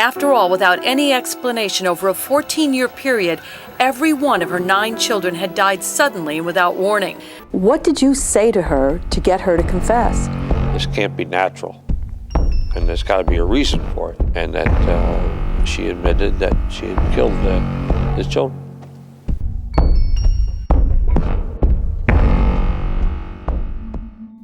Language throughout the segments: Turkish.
After all, without any explanation over a 14 year period, every one of her nine children had died suddenly and without warning. What did you say to her to get her to confess? This can't be natural. And there's got to be a reason for it. And that uh, she admitted that she had killed uh, his children.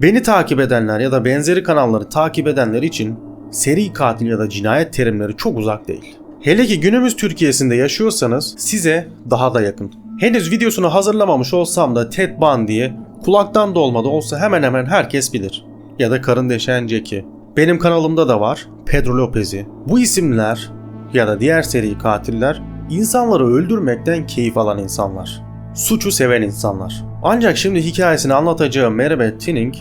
Beni takip edenler ya da benzeri kanalları takip edenler için seri katil ya da cinayet terimleri çok uzak değil. Hele ki günümüz Türkiye'sinde yaşıyorsanız size daha da yakın. Henüz videosunu hazırlamamış olsam da Ted Bundy'yi kulaktan dolma da olsa hemen hemen herkes bilir. Ya da karın deşen Jack'i. Benim kanalımda da var Pedro Lopez'i. Bu isimler ya da diğer seri katiller insanları öldürmekten keyif alan insanlar. Suçu seven insanlar. Ancak şimdi hikayesini anlatacağım Meribeth Tinning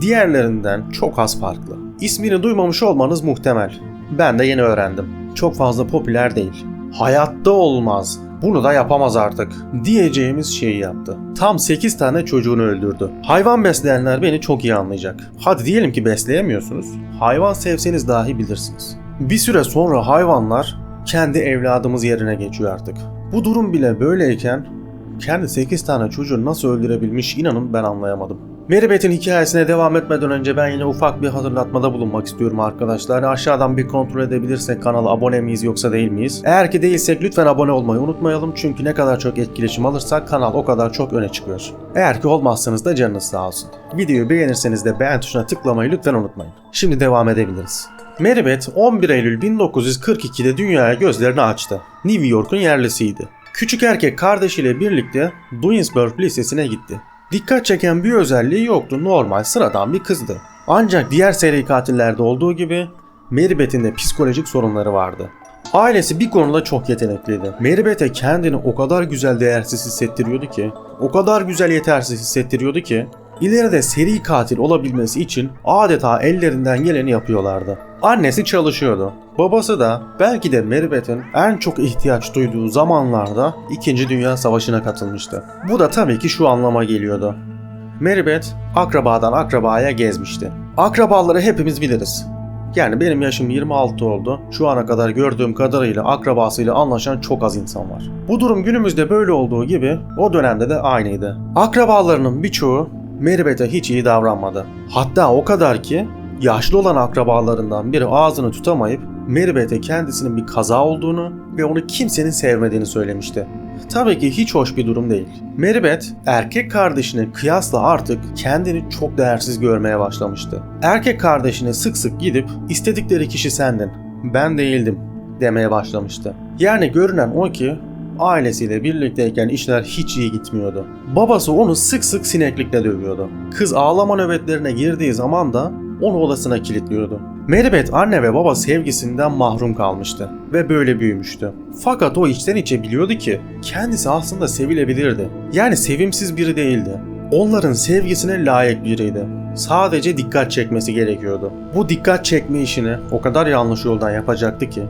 diğerlerinden çok az farklı. İsmini duymamış olmanız muhtemel. Ben de yeni öğrendim. Çok fazla popüler değil. Hayatta olmaz. Bunu da yapamaz artık diyeceğimiz şeyi yaptı. Tam 8 tane çocuğunu öldürdü. Hayvan besleyenler beni çok iyi anlayacak. Hadi diyelim ki besleyemiyorsunuz. Hayvan sevseniz dahi bilirsiniz. Bir süre sonra hayvanlar kendi evladımız yerine geçiyor artık. Bu durum bile böyleyken kendi 8 tane çocuğu nasıl öldürebilmiş inanın ben anlayamadım. Meribet'in hikayesine devam etmeden önce ben yine ufak bir hatırlatmada bulunmak istiyorum arkadaşlar. Aşağıdan bir kontrol edebilirsek kanala abone miyiz yoksa değil miyiz? Eğer ki değilsek lütfen abone olmayı unutmayalım. Çünkü ne kadar çok etkileşim alırsak kanal o kadar çok öne çıkıyor. Eğer ki olmazsanız da canınız sağ olsun. Videoyu beğenirseniz de beğen tuşuna tıklamayı lütfen unutmayın. Şimdi devam edebiliriz. Meribet 11 Eylül 1942'de dünyaya gözlerini açtı. New York'un yerlisiydi. Küçük erkek kardeşiyle birlikte Duisburg Lisesi'ne gitti. Dikkat çeken bir özelliği yoktu. Normal, sıradan bir kızdı. Ancak diğer seri katillerde olduğu gibi Meribet'in de psikolojik sorunları vardı. Ailesi bir konuda çok yetenekliydi. Meribet'e kendini o kadar güzel değersiz hissettiriyordu ki, o kadar güzel yetersiz hissettiriyordu ki, ileride seri katil olabilmesi için adeta ellerinden geleni yapıyorlardı. Annesi çalışıyordu. Babası da belki de Meribet'in en çok ihtiyaç duyduğu zamanlarda 2. Dünya Savaşı'na katılmıştı. Bu da tabii ki şu anlama geliyordu. Meribet akrabadan akrabaya gezmişti. Akrabaları hepimiz biliriz. Yani benim yaşım 26 oldu. Şu ana kadar gördüğüm kadarıyla akrabasıyla anlaşan çok az insan var. Bu durum günümüzde böyle olduğu gibi o dönemde de aynıydı. Akrabalarının birçoğu Meribet'e hiç iyi davranmadı. Hatta o kadar ki yaşlı olan akrabalarından biri ağzını tutamayıp Meribet'e kendisinin bir kaza olduğunu ve onu kimsenin sevmediğini söylemişti. Tabii ki hiç hoş bir durum değil. Meribet erkek kardeşine kıyasla artık kendini çok değersiz görmeye başlamıştı. Erkek kardeşine sık sık gidip istedikleri kişi sendin, ben değildim demeye başlamıştı. Yani görünen o ki ailesiyle birlikteyken işler hiç iyi gitmiyordu. Babası onu sık sık sineklikle dövüyordu. Kız ağlama nöbetlerine girdiği zaman da onu odasına kilitliyordu. Meribet anne ve baba sevgisinden mahrum kalmıştı ve böyle büyümüştü. Fakat o içten içe biliyordu ki kendisi aslında sevilebilirdi. Yani sevimsiz biri değildi. Onların sevgisine layık biriydi. Sadece dikkat çekmesi gerekiyordu. Bu dikkat çekme işini o kadar yanlış yoldan yapacaktı ki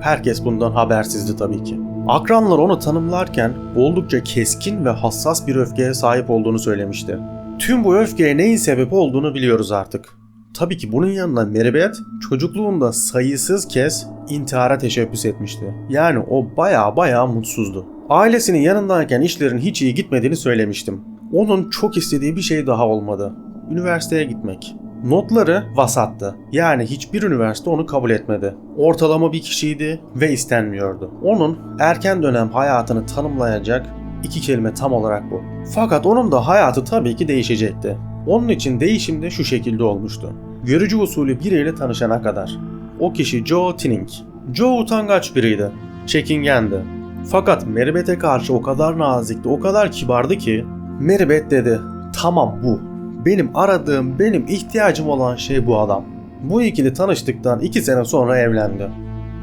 herkes bundan habersizdi tabii ki. Akranlar onu tanımlarken oldukça keskin ve hassas bir öfkeye sahip olduğunu söylemişti. Tüm bu öfkeye neyin sebep olduğunu biliyoruz artık. Tabii ki bunun yanında Meribet çocukluğunda sayısız kez intihara teşebbüs etmişti. Yani o baya baya mutsuzdu. Ailesinin yanındayken işlerin hiç iyi gitmediğini söylemiştim. Onun çok istediği bir şey daha olmadı. Üniversiteye gitmek. Notları vasattı. Yani hiçbir üniversite onu kabul etmedi. Ortalama bir kişiydi ve istenmiyordu. Onun erken dönem hayatını tanımlayacak iki kelime tam olarak bu. Fakat onun da hayatı tabii ki değişecekti. Onun için değişim de şu şekilde olmuştu. Görücü usulü biriyle tanışana kadar. O kişi Joe Tinning. Joe utangaç biriydi. Çekingendi. Fakat Meribet'e karşı o kadar nazikti, o kadar kibardı ki Meribet dedi, tamam bu. Benim aradığım, benim ihtiyacım olan şey bu adam. Bu ikili tanıştıktan iki sene sonra evlendi.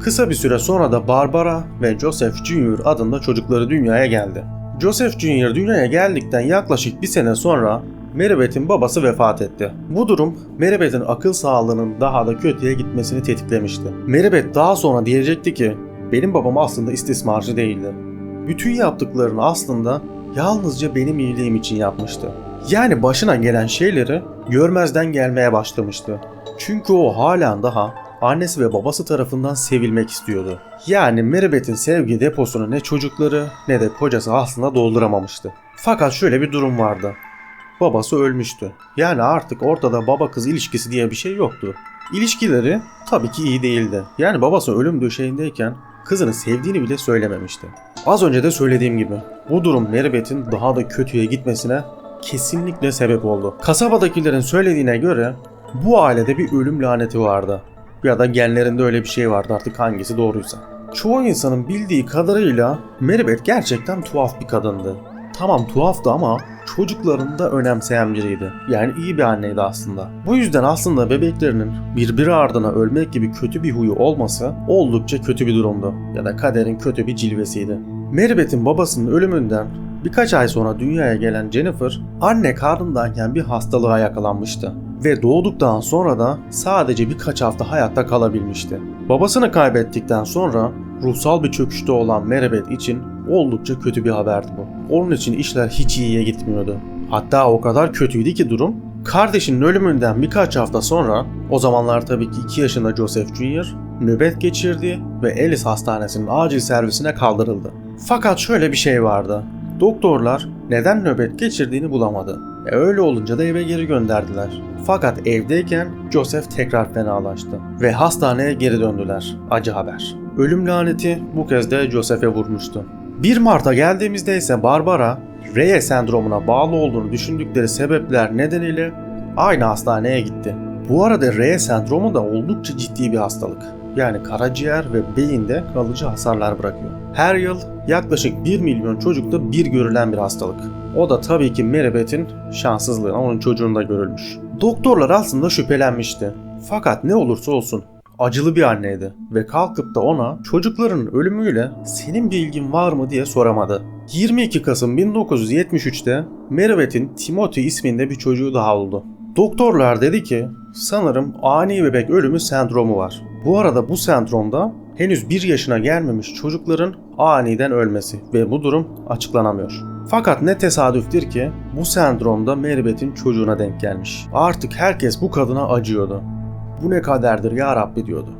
Kısa bir süre sonra da Barbara ve Joseph Jr. adında çocukları dünyaya geldi. Joseph Jr. dünyaya geldikten yaklaşık bir sene sonra Meribet'in babası vefat etti. Bu durum Meribet'in akıl sağlığının daha da kötüye gitmesini tetiklemişti. Meribet daha sonra diyecekti ki benim babam aslında istismarcı değildi. Bütün yaptıklarını aslında yalnızca benim iyiliğim için yapmıştı. Yani başına gelen şeyleri görmezden gelmeye başlamıştı. Çünkü o halen daha annesi ve babası tarafından sevilmek istiyordu. Yani Meribet'in sevgi deposunu ne çocukları ne de kocası aslında dolduramamıştı. Fakat şöyle bir durum vardı. Babası ölmüştü. Yani artık ortada baba kız ilişkisi diye bir şey yoktu. İlişkileri tabii ki iyi değildi. Yani babası ölüm döşeğindeyken kızını sevdiğini bile söylememişti. Az önce de söylediğim gibi bu durum Meribet'in daha da kötüye gitmesine kesinlikle sebep oldu. Kasabadakilerin söylediğine göre bu ailede bir ölüm laneti vardı. Ya da genlerinde öyle bir şey vardı artık hangisi doğruysa. Çoğu insanın bildiği kadarıyla Meribet gerçekten tuhaf bir kadındı. Tamam tuhaftı ama çocuklarını da önemseyen biriydi. Yani iyi bir anneydi aslında. Bu yüzden aslında bebeklerinin birbiri ardına ölmek gibi kötü bir huyu olması oldukça kötü bir durumdu. Ya da kaderin kötü bir cilvesiydi. Meribet'in babasının ölümünden birkaç ay sonra dünyaya gelen Jennifer anne karnındayken bir hastalığa yakalanmıştı. Ve doğduktan sonra da sadece birkaç hafta hayatta kalabilmişti. Babasını kaybettikten sonra ruhsal bir çöküşte olan Meribet için oldukça kötü bir haberdi bu. Onun için işler hiç iyiye gitmiyordu. Hatta o kadar kötüydü ki durum, kardeşinin ölümünden birkaç hafta sonra, o zamanlar tabii ki 2 yaşında Joseph Jr. nöbet geçirdi ve Ellis Hastanesi'nin acil servisine kaldırıldı. Fakat şöyle bir şey vardı. Doktorlar neden nöbet geçirdiğini bulamadı. E öyle olunca da eve geri gönderdiler. Fakat evdeyken Joseph tekrar fenalaştı ve hastaneye geri döndüler. Acı haber. Ölüm laneti bu kez de Joseph'e vurmuştu. 1 Mart'a geldiğimizde ise Barbara, Reye sendromuna bağlı olduğunu düşündükleri sebepler nedeniyle aynı hastaneye gitti. Bu arada Reye sendromu da oldukça ciddi bir hastalık. Yani karaciğer ve beyinde kalıcı hasarlar bırakıyor. Her yıl yaklaşık 1 milyon çocukta bir görülen bir hastalık. O da tabii ki Meribet'in şanssızlığına onun çocuğunda görülmüş. Doktorlar aslında şüphelenmişti. Fakat ne olursa olsun acılı bir anneydi ve kalkıp da ona çocukların ölümüyle senin bir ilgin var mı diye soramadı. 22 Kasım 1973'te Meribet'in Timothy isminde bir çocuğu daha oldu. Doktorlar dedi ki sanırım ani bebek ölümü sendromu var. Bu arada bu sendromda henüz 1 yaşına gelmemiş çocukların aniden ölmesi ve bu durum açıklanamıyor. Fakat ne tesadüftür ki bu sendromda Meribet'in çocuğuna denk gelmiş. Artık herkes bu kadına acıyordu. Bu ne kaderdir ya Rabbi diyordu.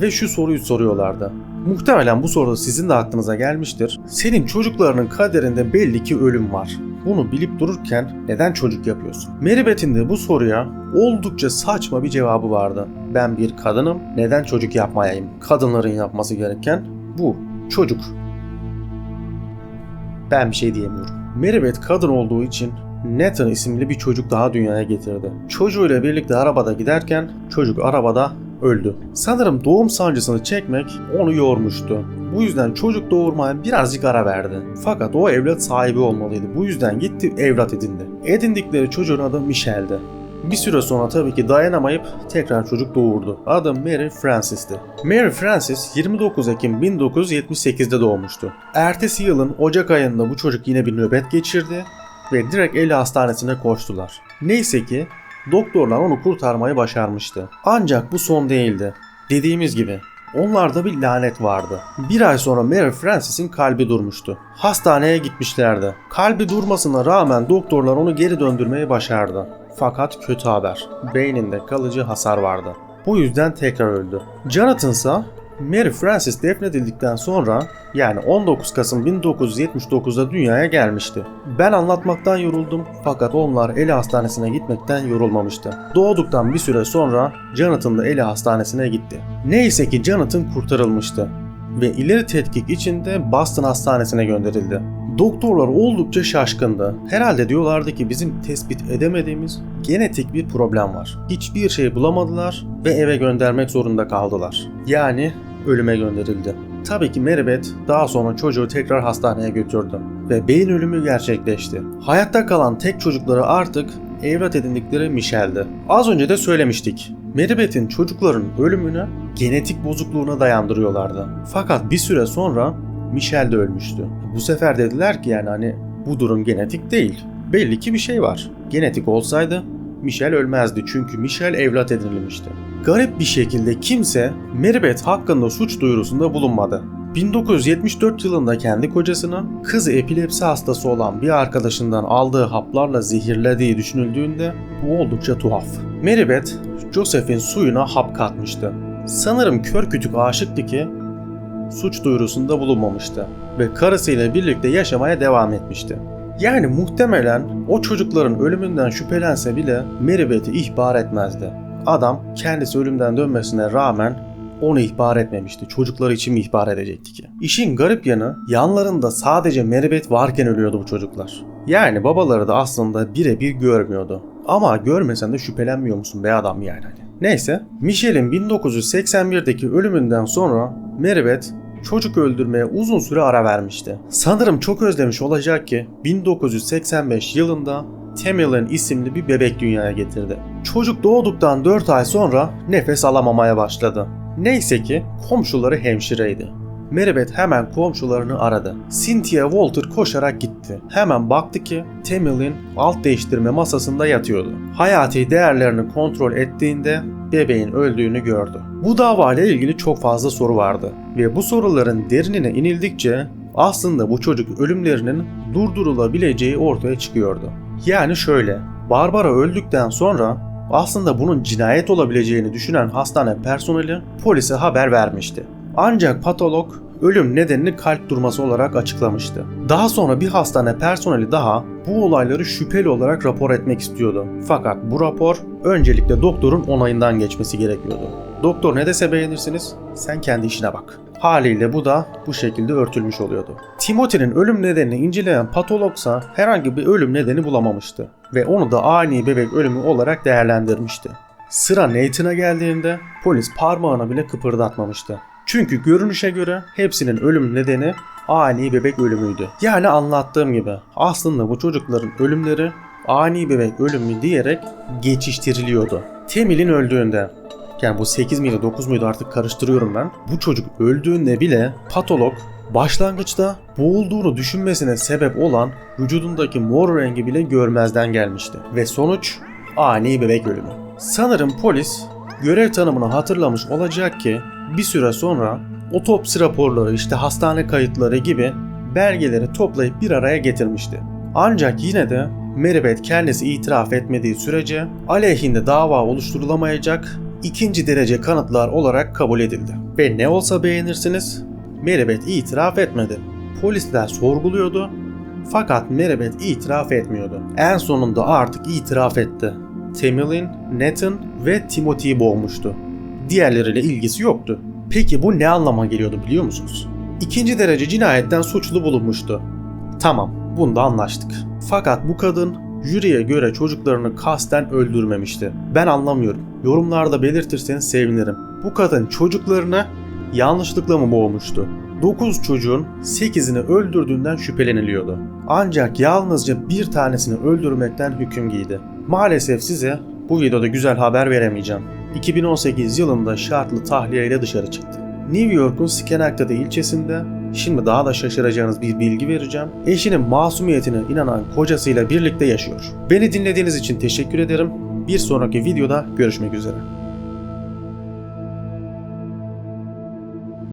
Ve şu soruyu soruyorlardı. Muhtemelen bu soru sizin de aklınıza gelmiştir. Senin çocuklarının kaderinde belli ki ölüm var. Bunu bilip dururken neden çocuk yapıyorsun? Meribet'in de bu soruya oldukça saçma bir cevabı vardı. Ben bir kadınım, neden çocuk yapmayayım? Kadınların yapması gereken bu, çocuk. Ben bir şey diyemiyorum. Meribet kadın olduğu için Nathan isimli bir çocuk daha dünyaya getirdi. Çocuğuyla birlikte arabada giderken çocuk arabada öldü. Sanırım doğum sancısını çekmek onu yormuştu. Bu yüzden çocuk doğurmaya birazcık ara verdi. Fakat o evlat sahibi olmalıydı. Bu yüzden gitti evlat edindi. Edindikleri çocuğun adı Michel'di. Bir süre sonra tabii ki dayanamayıp tekrar çocuk doğurdu. Adı Mary Francis'ti. Mary Francis 29 Ekim 1978'de doğmuştu. Ertesi yılın Ocak ayında bu çocuk yine bir nöbet geçirdi ve direkt Eli Hastanesi'ne koştular. Neyse ki doktorlar onu kurtarmayı başarmıştı. Ancak bu son değildi. Dediğimiz gibi onlarda bir lanet vardı. Bir ay sonra Mary Francis'in kalbi durmuştu. Hastaneye gitmişlerdi. Kalbi durmasına rağmen doktorlar onu geri döndürmeyi başardı. Fakat kötü haber. Beyninde kalıcı hasar vardı. Bu yüzden tekrar öldü. Jonathan ise Mary Francis defnedildikten sonra yani 19 Kasım 1979'da dünyaya gelmişti. Ben anlatmaktan yoruldum fakat onlar Eli Hastanesi'ne gitmekten yorulmamıştı. Doğduktan bir süre sonra Jonathan da Eli Hastanesi'ne gitti. Neyse ki Jonathan kurtarılmıştı ve ileri tetkik için de Boston Hastanesi'ne gönderildi. Doktorlar oldukça şaşkındı. Herhalde diyorlardı ki bizim tespit edemediğimiz genetik bir problem var. Hiçbir şey bulamadılar ve eve göndermek zorunda kaldılar. Yani ölüme gönderildi. Tabii ki Meribet daha sonra çocuğu tekrar hastaneye götürdü ve beyin ölümü gerçekleşti. Hayatta kalan tek çocukları artık evlat edindikleri Michel'di. Az önce de söylemiştik. Meribet'in çocukların ölümünü genetik bozukluğuna dayandırıyorlardı. Fakat bir süre sonra Michel de ölmüştü. Bu sefer dediler ki yani hani bu durum genetik değil. Belli ki bir şey var. Genetik olsaydı Michel ölmezdi çünkü Michel evlat edinilmişti. Garip bir şekilde kimse Meribet hakkında suç duyurusunda bulunmadı. 1974 yılında kendi kocasını kızı epilepsi hastası olan bir arkadaşından aldığı haplarla zehirlediği düşünüldüğünde bu oldukça tuhaf. Meribet, Joseph'in suyuna hap katmıştı sanırım kör kütük aşıktı ki suç duyurusunda bulunmamıştı ve karısıyla birlikte yaşamaya devam etmişti. Yani muhtemelen o çocukların ölümünden şüphelense bile Meribeth'i ihbar etmezdi. Adam kendisi ölümden dönmesine rağmen onu ihbar etmemişti. Çocukları için mi ihbar edecekti ki? İşin garip yanı yanlarında sadece Meribeth varken ölüyordu bu çocuklar. Yani babaları da aslında birebir görmüyordu. Ama görmesen de şüphelenmiyor musun be adam yani. Neyse, Michelle'in 1981'deki ölümünden sonra Meribeth çocuk öldürmeye uzun süre ara vermişti. Sanırım çok özlemiş olacak ki 1985 yılında Tamilin isimli bir bebek dünyaya getirdi. Çocuk doğduktan 4 ay sonra nefes alamamaya başladı. Neyse ki komşuları hemşireydi. Meribeth hemen komşularını aradı. Cynthia Walter koşarak gitti. Hemen baktı ki Tamilin alt değiştirme masasında yatıyordu. Hayati değerlerini kontrol ettiğinde bebeğin öldüğünü gördü. Bu davayla ilgili çok fazla soru vardı ve bu soruların derinine inildikçe aslında bu çocuk ölümlerinin durdurulabileceği ortaya çıkıyordu. Yani şöyle, Barbara öldükten sonra aslında bunun cinayet olabileceğini düşünen hastane personeli polise haber vermişti. Ancak patolog ölüm nedenini kalp durması olarak açıklamıştı. Daha sonra bir hastane personeli daha bu olayları şüpheli olarak rapor etmek istiyordu. Fakat bu rapor öncelikle doktorun onayından geçmesi gerekiyordu. Doktor ne dese beğenirsiniz, sen kendi işine bak. Haliyle bu da bu şekilde örtülmüş oluyordu. Timothy'nin ölüm nedenini inceleyen patologsa herhangi bir ölüm nedeni bulamamıştı ve onu da ani bebek ölümü olarak değerlendirmişti. Sıra Nathan'a geldiğinde polis parmağını bile kıpırdatmamıştı. Çünkü görünüşe göre hepsinin ölüm nedeni ani bebek ölümüydü. Yani anlattığım gibi aslında bu çocukların ölümleri ani bebek ölümü diyerek geçiştiriliyordu. Temil'in öldüğünde yani bu 8 miydi 9 muydu artık karıştırıyorum ben. Bu çocuk öldüğünde bile patolog başlangıçta boğulduğunu düşünmesine sebep olan vücudundaki mor rengi bile görmezden gelmişti. Ve sonuç ani bebek ölümü. Sanırım polis görev tanımını hatırlamış olacak ki bir süre sonra otopsi raporları işte hastane kayıtları gibi belgeleri toplayıp bir araya getirmişti. Ancak yine de Meribeth kendisi itiraf etmediği sürece aleyhinde dava oluşturulamayacak ikinci derece kanıtlar olarak kabul edildi. Ve ne olsa beğenirsiniz, Meribeth itiraf etmedi. Polisler sorguluyordu fakat Meribeth itiraf etmiyordu. En sonunda artık itiraf etti. Tamilin, Nathan ve Timothy'yi boğmuştu. Diğerleriyle ilgisi yoktu. Peki bu ne anlama geliyordu biliyor musunuz? İkinci derece cinayetten suçlu bulunmuştu. Tamam, bunda anlaştık. Fakat bu kadın jüriye göre çocuklarını kasten öldürmemişti. Ben anlamıyorum. Yorumlarda belirtirseniz sevinirim. Bu kadın çocuklarını yanlışlıkla mı boğmuştu? 9 çocuğun 8'ini öldürdüğünden şüpheleniliyordu. Ancak yalnızca bir tanesini öldürmekten hüküm giydi. Maalesef size bu videoda güzel haber veremeyeceğim. 2018 yılında şartlı tahliye ile dışarı çıktı. New York'un Schenectady ilçesinde şimdi daha da şaşıracağınız bir bilgi vereceğim. Eşinin masumiyetine inanan kocasıyla birlikte yaşıyor. Beni dinlediğiniz için teşekkür ederim. Bir sonraki videoda görüşmek üzere.